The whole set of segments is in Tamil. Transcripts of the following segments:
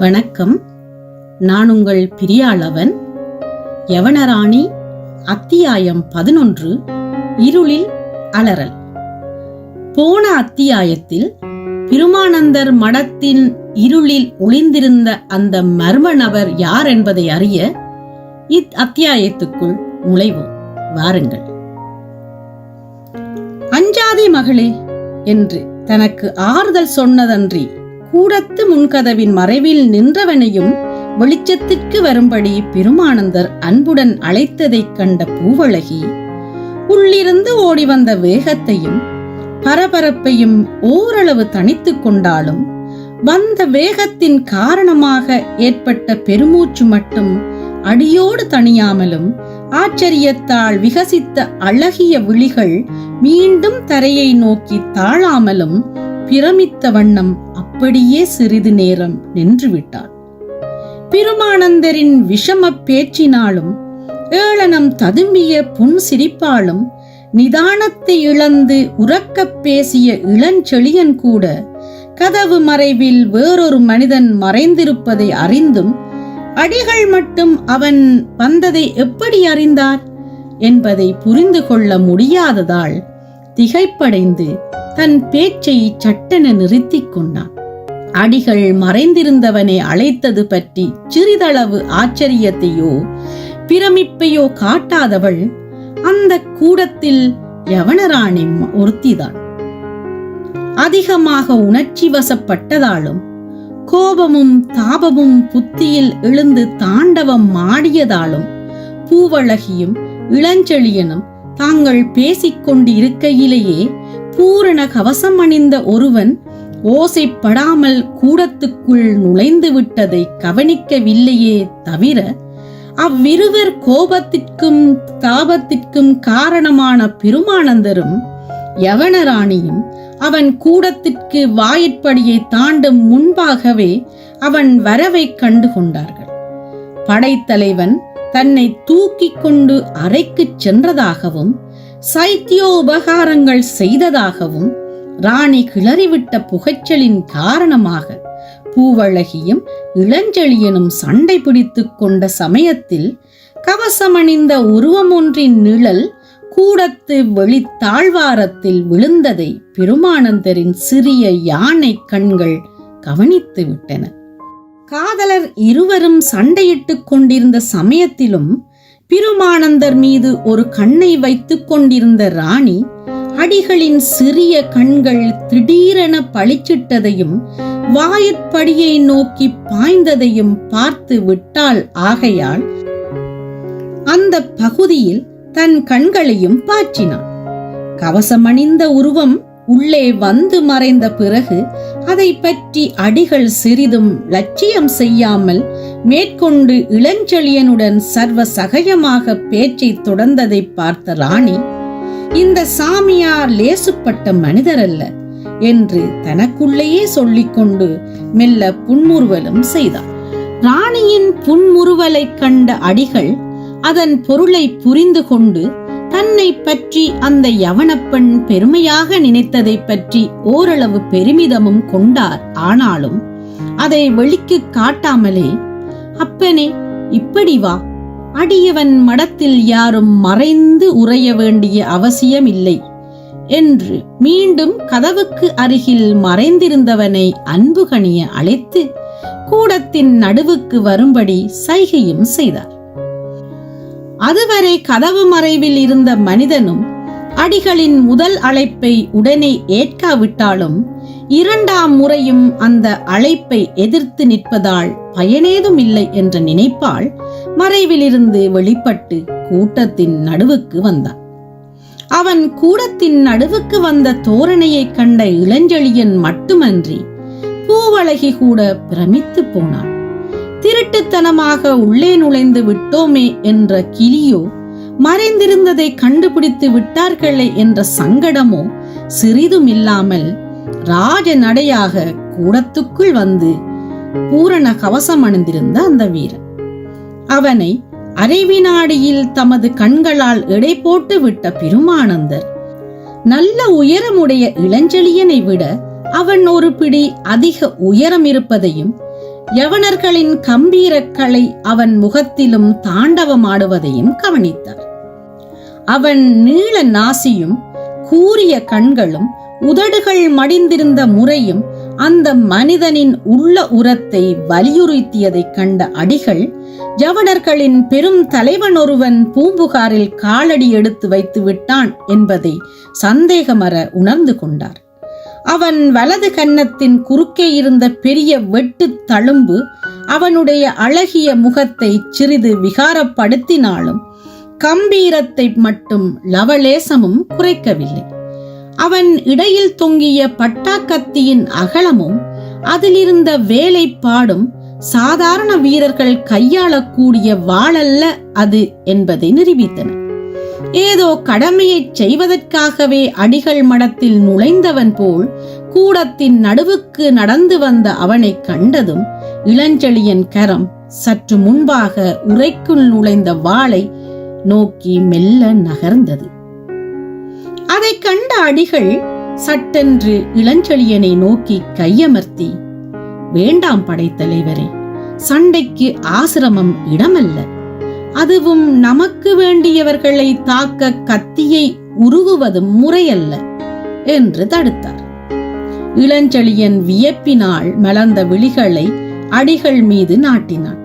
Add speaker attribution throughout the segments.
Speaker 1: வணக்கம். நான் உங்கள் பிரியாளவன். யவனராணி அத்தியாயம் பதினொன்று இருளில் அலறல். போன அத்தியாயத்தில் பெருமானந்தர் மடத்தின் இருளில் ஒளிந்திருந்த அந்த மர்ம நபர் யார் என்பதை அறிய இத் அத்தியாயத்துக்குள் நுழைவோம். வாருங்கள். அஞ்சாதே மகளே என்று தனக்கு ஆறுதல் சொன்னதன்றி கூடத்து முன்கதவின் மறைவில் நின்றவனையும் வெளிச்சத்திற்கு வரும்படி பெருமானந்தர் அன்புடன் அழைத்ததைக் கண்ட பூவழகி உள்ளிருந்து ஓடி வந்த வேகத்தையும் பரபரப்பையும் ஓரளவு தணித்துக் கொண்டாலும் வந்த வேகத்தின் காரணமாக ஏற்பட்ட பெருமூச்சு மட்டும் அடியோடு தணியாமலும் ஆச்சரியத்தால் விகசித்த அழகிய விழிகள் மீண்டும் தரையை நோக்கி தாழாமலும் பிரமித்த வண்ணம் அப்படியே சிறிது நேரம் நின்றுவிட்டான். பெருமானந்தரின் விஷம பேச்சினாலும் ஏளனம் ததும்பிய புன் சிரிப்பாலும் நிதானத்தை இழந்து உறக்கப் பேசிய இளஞ்செழியன் கூட கதவு மறைவில் வேறொரு மனிதன் மறைந்திருப்பதை அறிந்தும் அடிகள் மட்டும் அவன் வந்ததை எப்படி அறிந்தார் என்பதை புரிந்து கொள்ள முடியாததால் திகைப்படைந்து தன் பேச்சை சட்டென நிறுத்திக் கொண்டான். அடிகள் மறைந்திருந்தவனை அழைத்தது பற்றி சிறிதளவு ஆச்சரியத்தையோ பிரமிப்பையோ காட்டாதவள் அந்த கூடத்தில் யவனராணி ஒருத்திதான். அதிகமாக உணர்ச்சி வசப்பட்டதாலும் கோபமும் தாபமும் புத்தியில் எழுந்து தாண்டவம் மாடியதாலும் பூவழகியும் இளஞ்செழியனும் தாங்கள் பேசிக்கொண்டு இருக்கையிலேயே பூரண கவசம் அணிந்த ஒருவன் ஓசைப்படாமல் கூடத்துக்குள் நுழைந்து விட்டதை கவனிக்கவில்லையே தவிர அவ்விருவர் கோபத்திற்கும் தாபத்திற்கும் காரணமான பெருமானந்தரும் யவனராணியும் அவன் கூடத்திற்கு வாயிற்படியை தாண்டும் முன்பாகவே அவன் வரவை கண்டு கொண்டார்கள் படைத்தலைவன் தன்னை தூக்கி கொண்டு அறைக்குச் சென்றதாகவும் சைத்தியோபகாரங்கள் செய்ததாகவும் ராணி கிளறிவிட்ட புகைச்சலின் காரணமாக பூவழகியும் இளஞ்செழியனும் சண்டை பிடித்துக் கொண்ட சமயத்தில் கவசமணிந்த உருவம் ஒன்றின் நிழல் கூடத்து வெளித்தாழ்வாரத்தில் விழுந்ததை பெருமானந்தரின் சிறிய யானை கண்கள் கவனித்து விட்டன. காதலர் இருவரும் சண்டையிட்டுக் கொண்டிருந்த சமயத்திலும் பிருமானந்தர் மீது ஒரு கண்ணை வைத்துக் கொண்டிருந்த ராணி அடிகளின் சிறிய கண்கள் திடீரென பளிச்சிட்டதையும் வாயிற்படியை நோக்கி பாய்ந்ததையும் பார்த்து விட்டாள். ஆகையால் அந்த பகுதியில் தன் கண்களையும் பாய்ச்சினான். கவசமணிந்த உருவம் உள்ளே வந்து மறைந்த பிறகு அதை பற்றி அடிகள் சிறிதும் லட்சியம் செய்யாமல் மேற்கொண்டு இளஞ்செழியனுடன் சர்வ சகஜமாக பேச்சை தொடர்ந்ததை பார்த்த ராணி இந்த சாமியார் லேசுப்பட்ட மனிதர் அல்ல என்று தனக்குள்ளேயே சொல்லிக்கொண்டு மெல்ல புன்முறுவலும் செய்தார் ராணியின் புன்முறுவலைக் கண்ட அடிகள் அதன் பொருளை புரிந்து கொண்டு தன்னை பற்றி அந்த யவனப்பெண் பெருமையாக நினைத்ததை பற்றி ஓரளவு பெருமிதமும் கொண்டார். ஆனாலும் அதை வெளிக்கு காட்டாமலே அப்பனே இப்படி வா. அடியவன் மடத்தில் யாரும் மறைந்து உறைய வேண்டிய அவசியமில்லை என்று மீண்டும் கதவுக்கு அருகில் மறைந்திருந்தவனை அன்புகணிய அழைத்து கூடத்தின் நடுவுக்கு வரும்படி சைகையும் செய்தார். அதுவரை கதவு மறைவில் இருந்த மனிதனும் அடிகளின் முதல் அழைப்பை உடனே ஏற்காவிட்டாலும் இரண்டாம் முறையும் அந்த அழைப்பை எதிர்த்து நிற்பதால் பயனேதும் இல்லை என்ற நினைப்பால் மறைவிலிருந்து வெளிப்பட்டு கூட்டத்தின் நடுவுக்கு வந்தான். அவன் கூடத்தின் நடுவுக்கு வந்த தோரணையை கண்ட இளஞ்செழியன் மட்டுமன்றி பூவழகி கூட பிரமித்து போனான். திருட்டுத்தனமாக உள்ளே நுழைந்து விட்டோமே என்ற கிளியோ மறைந்திருந்ததை கண்டுபிடித்து விட்டார்களே என்ற சங்கடமோ சிறிதும் இல்லாமல் ராஜ நடையாக கூடத்துக்குள் வந்து பூரண கவசம் அணிந்திருந்த அந்த வீரன். அவனை அரைவினாடியில் தமது கண்களால் எடை போட்டு விட்ட பெருமானந்தர் நல்ல உயரமுடைய இளஞ்செழியனை விட அவன் ஒரு பிடி அதிக உயரம் இருப்பதையும் யவனர்களின் கம்பீரக்கலை அவன் முகத்திலும் தாண்டவமாடுவதையும் கவனித்தார். அவன் நீள நாசியும் கூரிய கண்களும் உதடுகள் மடிந்திருந்த முறையும் அந்த மனிதனின் உள்ள உரத்தை வலியுறுத்தியதைக் கண்ட அடிகள் ஜவனர்களின் பெரும் தலைவன் ஒருவன் பூம்புகாரில் காலடி எடுத்து வைத்து விட்டான் என்பதை சந்தேகமற உணர்ந்து கொண்டார். அவன் வலது கன்னத்தின் குறுக்கே இருந்த பெரிய வெட்டு தழும்பு அவனுடைய அழகிய முகத்தை சிறிது விகாரப்படுத்தினாலும் கம்பீரத்தை மட்டும் லவலேசமும் குறைக்கவில்லை. அவன் இடையில் தொங்கிய பட்டாக்கத்தியின் அகலமும் அதிலிருந்த வேலைப்பாடும் சாதாரண வீரர்கள் கையாளக்கூடிய வாளல்ல அது என்பதை நிரூபித்தன. ஏதோ கடமையைச் செய்வதற்காகவே அடிகள் மடத்தில் நுழைந்தவன் போல் கூடத்தின் நடுவுக்கு நடந்து வந்த அவனைக் கண்டதும் இளஞ்செழியன் கரம் சற்று முன்பாக உரைக்குள் நுழைந்த வாளை நோக்கி மெல்ல நகர்ந்தது. அதைக் கண்ட அடிகள் சட்டென்று இளஞ்செழியனை நோக்கி கையமர்த்தி வேண்டாம் படைத்தலைவரே சண்டைக்கு ஆசிரமம் இடமல்ல. அதுவும் நமக்கு வேண்டியவர்களை தாக்க கத்தியை உருகுவதும் முறையல்ல என்று தடுத்தார். இளஞ்செழியன் வியப்பினால் மலர்ந்த விழிகளை அடிகள் மீது நாட்டினான்.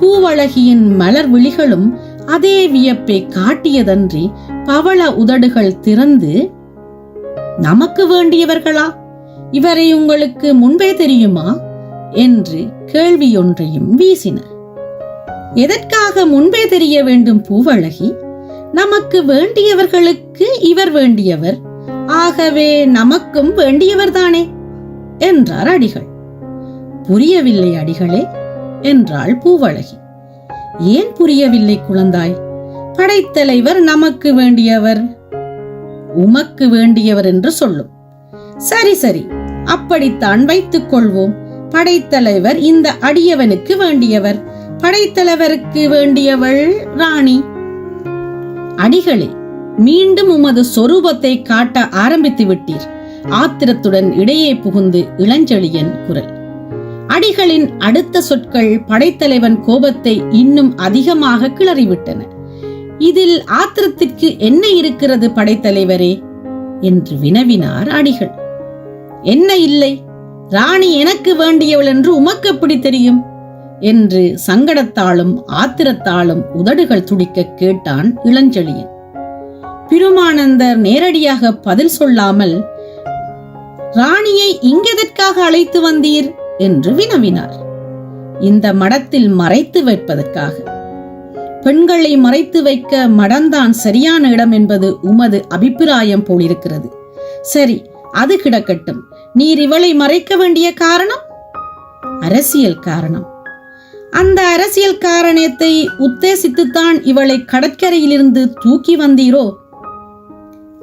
Speaker 1: பூவழகியின் மலர் விழிகளும் அதே வியப்பை காட்டியதன்றி பவள உதடுகள் திறந்து நமக்கு வேண்டியவர்களா? இவரை உங்களுக்கு முன்பே தெரியுமா? என்று கேள்வியொன்றையும் வீசினர் எதற்காக முன்பே தெரிய வேண்டும் பூவழகி? நமக்கு வேண்டியவர்களுக்கு இவர் வேண்டியவர். ஆகவே நமக்கும் வேண்டியவர்தானே? என்றார் அடிகள். புரியவில்லை அடிகளே என்றாள் பூவழகி. ஏன் புரியவில்லை குழந்தாய்? படைத்தலைவர் நமக்கு வேண்டியவர். உமக்கு வேண்டியவர் என்று சொல்லும். சரி சரி அப்படித்தான் வைத்துக் கொள்வோம். படைத்தலைவர் இந்த அடியவனுக்கு வேண்டியவர். படைத்தலைவருக்கு வேண்டியவள் ராணி. அடிகளே மீண்டும் உமது சொரூபத்தை காட்ட ஆரம்பித்து விட்டீர். ஆத்திரத்துடன் இடையே புகுந்து இளஞ்செழியன் குரல். அடிகளின் அடுத்த சொற்கள் படைத்தலைவன் கோபத்தை இன்னும் அதிகமாக கிளறிவிட்டன. இதில் ஆத்திரத்திற்கு என்ன இருக்கிறது படைத்தலைவரே? என்று வினவினார் அடிகள். என்ன இல்லை? ராணி எனக்கு வேண்டியவள் என்று உமக்கு எப்படி தெரியும்? என்று சங்கடத்தாலும் ஆத்திரத்தாலும் உதடுகள் துடிக்க கேட்டான் இளஞ்செழியன். பிருமானந்தர் நேரடியாக பதில் சொல்லாமல் ராணியை இங்கெதற்காக அழைத்து வந்தீர்? என்று வினவினார். இந்த மடத்தில் மறைத்து வைப்பதற்காக. பெண்களை மறைத்து வைக்க மடம்தான் சரியான இடம் என்பது உமது அபிப்பிராயம் போலிருக்கிறது. சரி அது கிடக்கட்டும். நீர் இவளை மறைக்க வேண்டிய காரணம்? அரசியல் காரணம். அந்த அரசியல் காரணத்தை உத்தேசித்துத்தான் இவளை கடற்கரையிலிருந்து தூக்கி வந்தீரோ?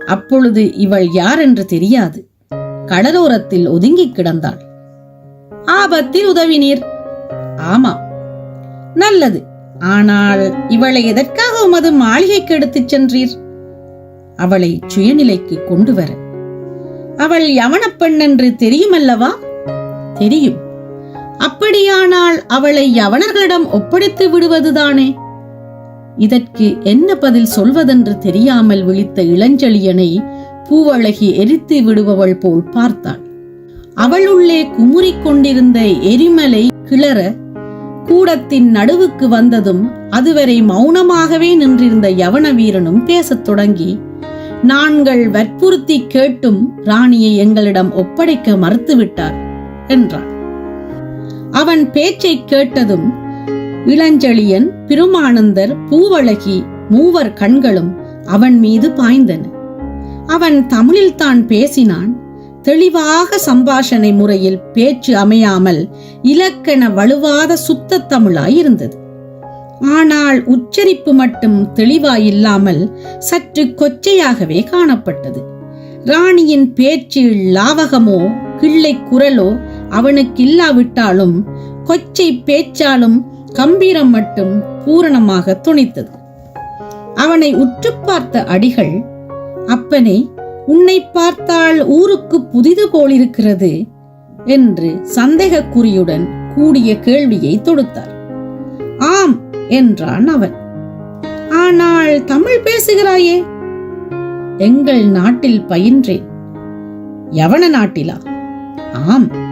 Speaker 1: அப்பொழுது இவள் யார் என்று தெரியாது. கடலோரத்தில் ஒதுங்கி கிடந்தாள். ஆபத்தில் உதவினீர். ஆமாம் நல்லது. ஆனால் இவளை எதற்காக உமது மாளிகைக்கு எடுத்துச் சென்றீர்? அவளை சுயநிலைக்கு கொண்டு வர அவள் யவனப் பெண் என்று தெரியுமல்லவா? தெரியும். அப்படியானால் அவளை யவனர்களிடம் ஒப்படைத்து விடுவதுதானே? இதற்கு என்ன பதில் சொல்வதென்று தெரியாமல் விழித்த இளஞ்செழியனை பூவழகி எரித்து விடுபவள் போல் பார்த்தாள். அவளுள்ளே குமுறிக் கொண்டிருந்த எரிமலை கிளற கூடத்தின் நடுவுக்கு வந்ததும் அதுவரை மௌனமாகவே நின்றிருந்த யவன வீரனும் பேசத் தொடங்கி நாங்கள் வற்புறுத்தி கேட்டும் ராணியை எங்களிடம் ஒப்படைக்க மறுத்துவிட்டார் என்றார் அவன் பேச்சை கேட்டதும் இளஞ்செழியன் பிருமானந்தர் பூவழகி மூவர் கண்களும் அவன் மீது பாய்ந்தன. அவன் தமிழில் தான் பேசினான். தெளிவாக சம்பாஷணை முறையில் பேச்சு அமையாமல் இலக்கண வலுவாத சுத்த தமிழாயிருந்தது. ஆனால் உச்சரிப்பு மட்டும் தெளிவாயில்லாமல் சற்று கொச்சையாகவே காணப்பட்டது. ராணியின் பேச்சு லாவகமோ கிள்ளை குரலோ அவனுக்கு இல்லாவிட்டாலும் கொச்சை பேச்சாலும் கம்பீரம் மட்டும் பூரணமாக துணித்தது. அவனை உற்று பார்த்த அடிகள் அப்பனே உன்னை பார்த்தால் ஊருக்கு புதிது போலிருக்கிறது என்று சந்தேகக்குறியுடன் கூடிய கேள்வியை தொடுத்தார். ஆம் என்றான் அவன். ஆனால் தமிழ் பேசுகிறாயே? எங்கள் நாட்டில் பயின்றேன். யவன நாட்டிலா? ஆம்.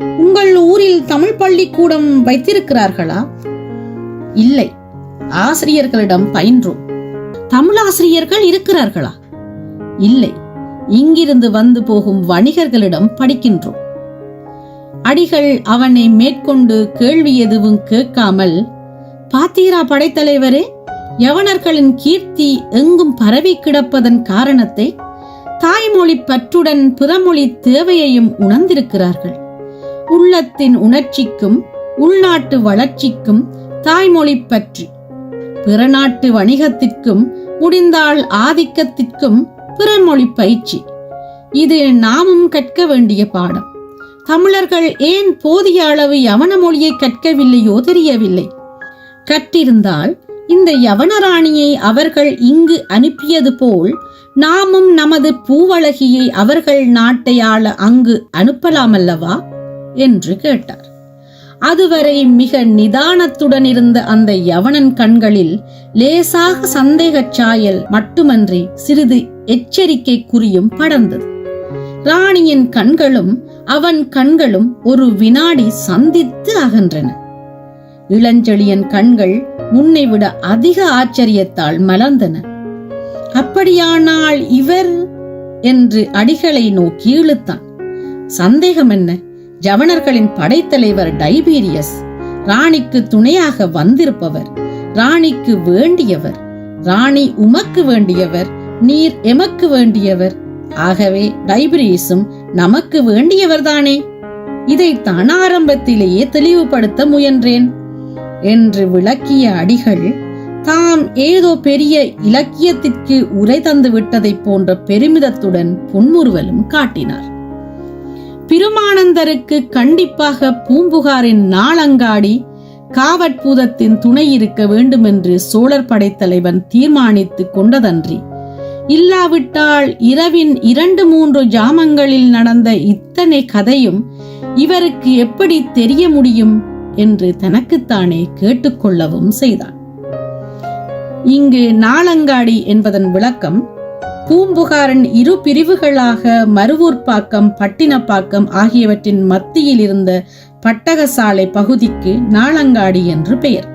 Speaker 1: உங்கள் ஊரில் தமிழ் பள்ளிக்கூடம் வைத்திருக்கிறார்களா? இல்லை. ஆசிரியர்களிடம் பயின்றோம். தமிழ் ஆசிரியர்கள் இருக்கிறார்களா? இல்லை. இங்கிருந்து வந்து போகும் வணிகர்களிடம் படிக்கின்றோம். அடிகள் அவனை மேற்கொண்டு கேள்வி எதுவும் கேட்காமல் பாத்தீரா படைத்தலைவரே யவனர்களின் கீர்த்தி எங்கும் பரவி கிடப்பதன் காரணத்தை தாய்மொழி பற்றுடன் பிறமொழி தேவையையும் உணர்ந்திருக்கிறார்கள். உள்ளத்தின் உணர்ச்சிக்கும் உள்நாட்டு வளர்ச்சிக்கும் தாய்மொழி பற்று. பிறநாட்டு வணிகத்திற்கும் முடிந்தால் ஆதிக்கத்திற்கும் பிறமொழி பயிற்சி. இது நாமும் கற்க வேண்டிய பாடம். தமிழர்கள் ஏன் போதிய அளவு யவன மொழியை கற்கவில்லையோ தெரியவில்லை. கற்றிருந்தால் இந்த யவனராணியை அவர்கள் இங்கு அனுப்பியது போல் நாமும் நமது பூவழகியை அவர்கள் நாட்டை ஆள அங்கு அனுப்பலாமல்லவா? என்று கேட்டார். அதுவரை மிக நிதானத்துடன் இருந்த அந்த யவனன் கண்களில் லேசாக சந்தேகச் சாயல் மட்டுமன்றி சிறிது எச்சரிக்கை குறியும் படர்ந்தது. ராணியின் கண்களும் அவன் கண்களும் ஒரு வினாடி சந்தித்து அகன்றன. இளஞ்செழியன் கண்கள் முன்னை விட அதிக ஆச்சரியத்தால் மலர்ந்தன. அப்படியானால் இவர்? என்று அடிகளை நோக்கி இழுத்தான். சந்தேகம் என்ன ஜவனர்களின் படைத்தலைவர் டைபீரியஸ் ராணிக்கு துணையாக வந்திருப்பவர் ராணிக்கு வேண்டியவர் ராணி உமக்கு வேண்டியவர் நீர் எமக்கு வேண்டியவர். ஆகவே டைபிரீஸும் நமக்கு வேண்டியவர்தானே இதைத்தான் ஆரம்பத்திலேயே தெளிவுபடுத்த முயன்றேன். என்று விளக்கிய அடிகள் தாம் ஏதோ பெரிய இலக்கியத்திற்கு உரை தந்து விட்டதைப் போன்ற பெருமிதத்துடன் புன்முறுவலும் காட்டினார். பிருமானந்தருக்கு கண்டிப்பாக பூம்புகாரின் நாளங்காடி காவற்பூதத்தின் துணை இருக்க வேண்டும் என்று சோழர் படைத்தலைவன் தீர்மானித்து கொண்டதன்றி. இல்லாவிட்டால் இரவின் இரண்டு மூன்று ஜாமங்களில் நடந்த இத்தனை கதையும் இவருக்கு எப்படி தெரிய முடியும் என்று தனக்குத்தானே கேட்டுக்கொள்ளவும் செய்தான். இங்கு நாளங்காடி என்பதன் விளக்கம் பூம்புகாரின் இரு பிரிவுகளாக மருவூர்பாக்கம் பட்டினப்பாக்கம் ஆகியவற்றின் மத்தியில் இருந்த பட்டகசாலை பகுதிக்கு நாளங்காடி என்று பெயர்.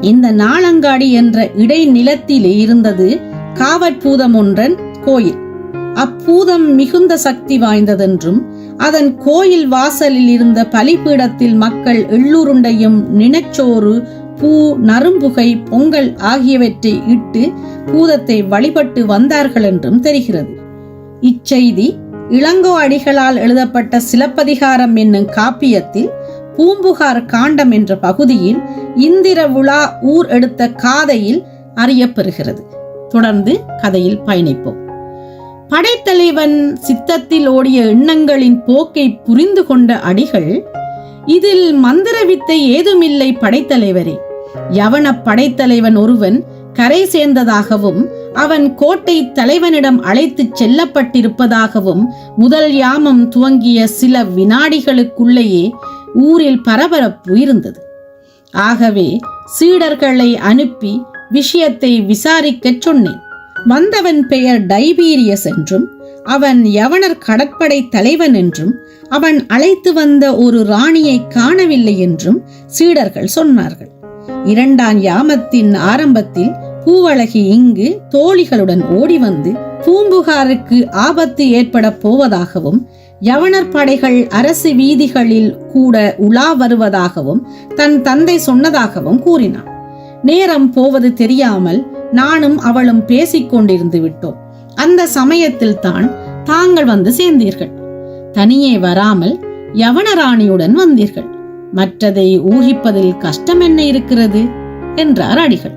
Speaker 1: இந்த நாளங்காடி என்ற இடைநிலத்தில் இருந்தது காவற்பூதம் ஒன்றன் கோயில். அப்பூதம் மிகுந்த சக்தி வாய்ந்ததென்றும் அதன் கோயில் வாசலில் இருந்த பலிபீடத்தில் மக்கள் எள்ளுருண்டையும் நினச்சோறு பூ நரும்புகை பொங்கல் ஆகியவற்றை இட்டு பூதத்தை வழிபட்டு வந்தார்கள் என்றும் தெரிகிறது. இச்செய்தி இளங்கோ அடிகளால் எழுதப்பட்ட சிலப்பதிகாரம் என்னும் காப்பியத்தில் பூம்புகார் காண்டம் என்ற பகுதியில் இந்திர விழா ஊர் எடுத்த காதையில் அறியப்பெறுகிறது. தொடர்ந்து கதையில் பயணிப்போம். படைத்தலைவன் சித்தத்தில் ஓடிய எண்ணங்களின் போக்கை புரிந்து கொண்ட அடிகள் இதில் மந்திர வித்தை ஏதுமில்லை படைத்தலைவரே யவன படைத்தலைவன் ஒருவன் கரை சேர்ந்ததாகவும் அவன் கோட்டை தலைவனிடம் அழைத்துச் செல்லப்பட்டிருப்பதாகவும் முதல் யாமம் துவங்கிய சில வினாடிகளுக்குள்ளேயே ஊரில் பரபரப்பு இருந்தது ஆகவே சீடர்களை அனுப்பி விஷயத்தை விசாரிக்கச் சொன்னேன். வந்தவன் பெயர் டைபீரியஸ் என்றும் அவன் யவனர் கடற்படை தலைவன் என்றும் அவன் அழைத்து வந்த ஒரு ராணியை காணவில்லை என்றும் சீடர்கள் சொன்னார்கள். இரண்டாம் யாமத்தின் ஆரம்பத்தில் பூவழகி இங்கு தோழிகளுடன் ஓடி வந்து பூம்புகாருக்கு ஆபத்து ஏற்பட போவதாகவும் யவனர் படைகள் அரசு வீதிகளில் கூட உலா வருவதாகவும் தன் தந்தை சொன்னதாகவும் கூறினான். நேரம் போவது தெரியாமல் நானும் அவளும் பேசிக் கொண்டிருந்து விட்டோம். அந்த சமயத்தில் தான் தாங்கள் வந்து சேர்ந்தீர்கள். தனியே வராமல் யவனராணியுடன் வந்தீர்கள். மற்றதை ஊகிப்பதில் கஷ்டம் என்ன இருக்கிறது? என்றார் அடிகள்.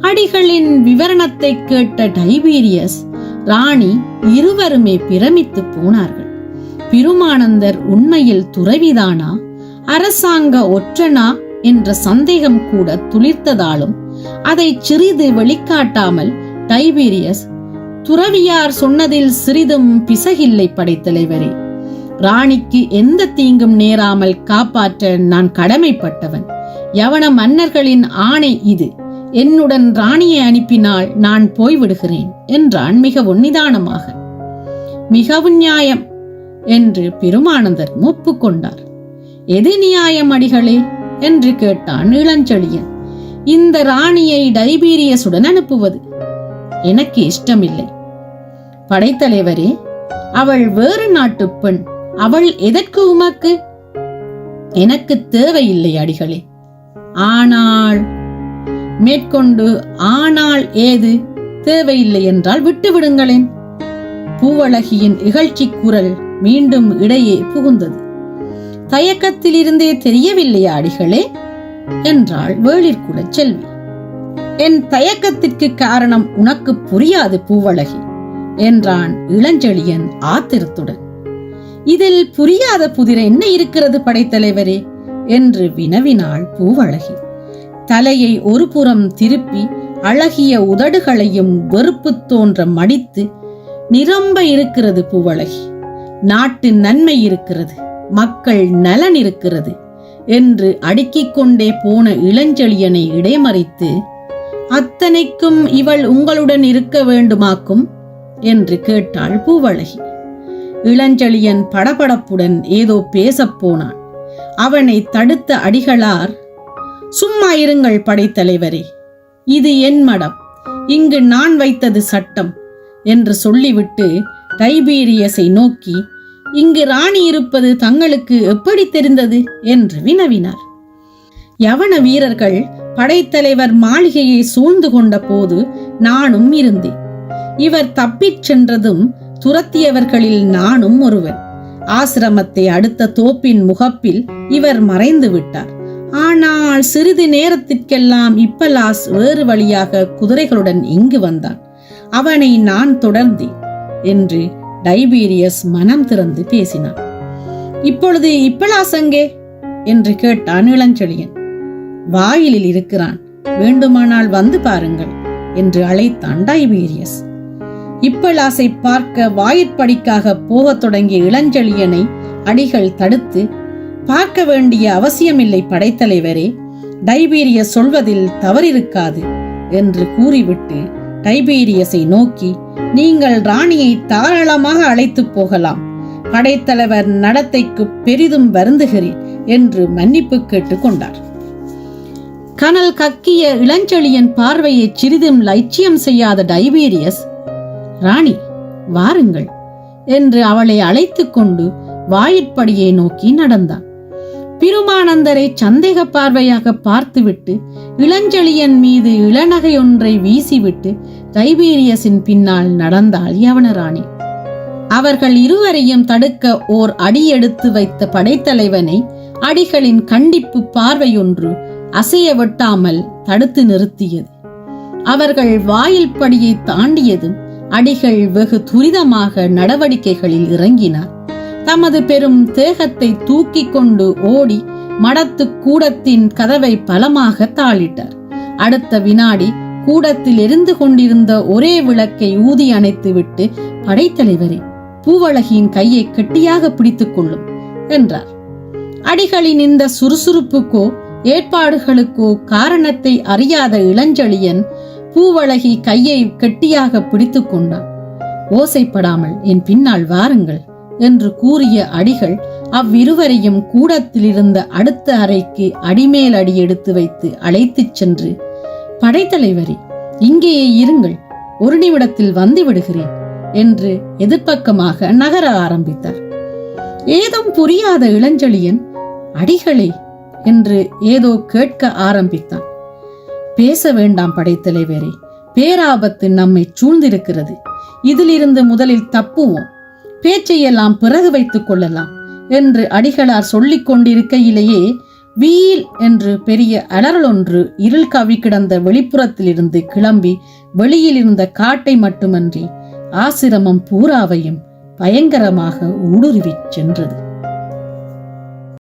Speaker 1: அடிகளின் விவரணத்தை கேட்ட டைபீரியஸ் ராணி இருவருமே பிரமித்து போனார்கள். பெருமானந்தர் உண்மையில் துறவிதானா? அரசாங்க ஒற்றனா? என்ற சந்தேகம் கூட துளிர்த்ததாலும் அதை சிறிது வெளிக்காட்டாமல் டைபீரியஸ் துறவியார் சொன்னதில் சிறிதும் பிசகில்லை படைத்தலைவரே. ராணிக்கு எந்த தீங்கும் நேராமல் காப்பாற்ற நான் கடமைப்பட்டவன். யவன மன்னர்களின் ஆணை இது. என்னுடன் ராணியை அனுப்பினால் நான் போய்விடுகிறேன் என்றான் மிகவும் நிதானமாக. மிகவும் நியாயம் என்று பெருமானந்தர் ஒப்புக்கொண்டார். எது நியாயம் அடிகளே என்று கேட்டான் இளஞ்செழியன். இந்த ராணியை டைபீரியஸுடன் அனுப்புவது எனக்கு இஷ்டமில்லை. படைத்தலைவரே அவள் வேறு நாட்டு பெண். அவள் எதற்கு உமக்கு? எனக்கு தேவையில்லை அடிகளே. ஆனால் மேற்கொண்டு ஆனால் ஏது? தேவையில்லை என்றால் விட்டு விடுங்களேன் பூவழகியின் இகழ்ச்சி குரல் மீண்டும் இடையே புகுந்தது. தயக்கத்திலிருந்தே தெரியவில்லையா அடிகளே? என்றாள் வேளிர்குலச் செல்வி. என் தயக்கத்திற்கு காரணம் உனக்கு புரியாது பூவழகி என்றான் இளஞ்செழியன் ஆத்திரத்துடன். இதில் புரியாத புதிர என்ன இருக்கிறது படைத்தலைவரே என்று வினவினாள் பூவழகி. தலையை ஒரு புறம் திருப்பி அழகிய உதடுகளையும் வெறுப்பு தோன்ற மடித்து நிரம்ப இருக்கிறது பூவழகி. நாட்டு நன்மை இருக்கிறது. மக்கள் நலன் இருக்கிறது. என்று அடுக்கிக் கொண்டே போன இளஞ்செழியனை இடைமறித்து அத்தனைக்கும் இவள் உங்களுடன் இருக்க வேண்டுமாக்கும்? என்று கேட்டாள் பூவழகி. இளஞ்செழியன் படபடப்புடன் ஏதோ பேசப் போனான். அவனை தடுத்த அடிகளார் சும்மா இருங்கள் படைத்தலைவரே இது என் மடம் இங்கு நான் வைத்தது சட்டம் என்று சொல்லிவிட்டு டைபீரியஸை நோக்கி இங்கு ராணி இருப்பது தங்களுக்கு எப்படி தெரிந்தது? என்று வினவினார். யவன வீரர்கள் படைத்தலைவர் மாளிகையை சூழ்ந்து கொண்ட போது நானும் இருந்தேன். இவர் தப்பிச் சென்றதும் துரத்தியவர்களில் நானும் ஒருவன். ஆசிரமத்தை அடுத்த தோப்பின் முகப்பில் இவர் மறைந்து விட்டார். ஆனால் சிறிது நேரத்திற்கெல்லாம் இப்பலாஸ் வேறு வழியாக குதிரைகளுடன் இங்கு வந்தான். அவனை நான் தொடர்ந்தேன் என்று டைபீரியஸ் மனம் திறந்து பேசினான். இப்பொழுது இப்பலாஸ் அங்கே என்று கேட்டான் இளஞ்செழியன். வாயிலில் இருக்கிறான். வேண்டுமானால் வந்து பாருங்கள் என்று அழைத்தான் டைபீரியஸ். இப்பலாசை பார்க்க வாயிற்படிக்காக போகத் தொடங்கிய இளஞ்செழியனை அடிகள் தடுத்து பார்க்க வேண்டிய அவசியமில்லை படைத்தலைவரே டைபீரியஸ் சொல்வதில் தவறிருக்காது என்று கூறிவிட்டு டைபீரியஸை நோக்கி நீங்கள் ராணியை தாராளமாக அழைத்து போகலாம். படைத்தலைவர் நடத்தைக்கு பெரிதும் வருந்துகிறேன் என்று மன்னிப்பு கேட்டுக்கொண்டார் கனல் கக்கிய இளஞ்செழியன் பார்வையை சிறிதும் லட்சியம் செய்யாத டைபீரியஸ் ராணி வாருங்கள் என்று அவளை அழைத்துக் கொண்டு வாயிற்படியை நோக்கி நடந்தான். பிருமானந்தரை சந்தேக பார்வையாக பார்த்துவிட்டு இளஞ்செழியன் மீது இளநகை ஒன்றை வீசிவிட்டு டைபீரியஸின் பின்னால் நடந்தாள் யவனராணி. அவர்கள் இருவரையும் தடுக்க ஓர் அடி எடுத்து வைத்த படைத்தலைவனை அடிகளின் கண்டிப்பு பார்வையொன்று அசைய விட்டாமல் தடுத்து நிறுத்தியது. அவர்கள் வாயில் படியை தாண்டியதும் அடிகள் வெகு துரிதமாக நடவடிக்கைகளில் இறங்கினார் தமது பெரும் தேகத்தை தூக்கி கொண்டு ஓடி மடத்து கூடத்தின் கதவை பலமாக தாளிட்டார். அடுத்த வினாடி கூடத்தில் எரிந்து கொண்டிருந்த ஒரே விளக்கை ஊதி அணைத்துவிட்டு படைத்தலைவரே பூவழகியின் கையை கெட்டியாக பிடித்துக் கொள்ளும் என்றார். அடிகளின் இந்த சுறுசுறுப்புக்கோ ஏற்பாடுகளுக்கோ காரணத்தை அறியாத இளஞ்செழியன் பூவழகி கையை கெட்டியாக பிடித்துக் கொண்டான். ஓசைப்படாமல் என் பின்னால் வாருங்கள் என்று கூறிய அடிகள் அவ்விருவரையும் கூடத்திலிருந்த அடுத்த அறைக்கு அடிமேல் அடி எடுத்து வைத்து அழைத்துச் சென்று படைத்தலைவரே இங்கேயே இருங்கள் ஒரு நிமிடத்தில் வந்து விடுகிறேன் என்று எதிர்ப்பக்கமாக நகர ஆரம்பித்தார். ஏதும் புரியாத இளஞ்செழியன் அடிகளே என்று ஏதோ கேட்க ஆரம்பித்தான். பேச வேண்டாம் படைத்தலைவரே. பேராபத்து நம்மை சூழ்ந்திருக்கிறது. இதிலிருந்து முதலில் தப்புவோம். பேச்சையெல்லாம் பிறகு வைத்துக் கொள்ளலாம் என்று அடிகளார் சொல்லிக் கொண்டிருக்கையிலேயே வீல் என்று பெரிய அலறல் ஒன்று இருள் கவி கிடந்த வெளிப்புறத்திலிருந்து கிளம்பி வெளியில் இருந்த காட்டை மட்டுமன்றி ஆசிரமம் பூராவையும் பயங்கரமாக ஊடுருவிச் சென்றது.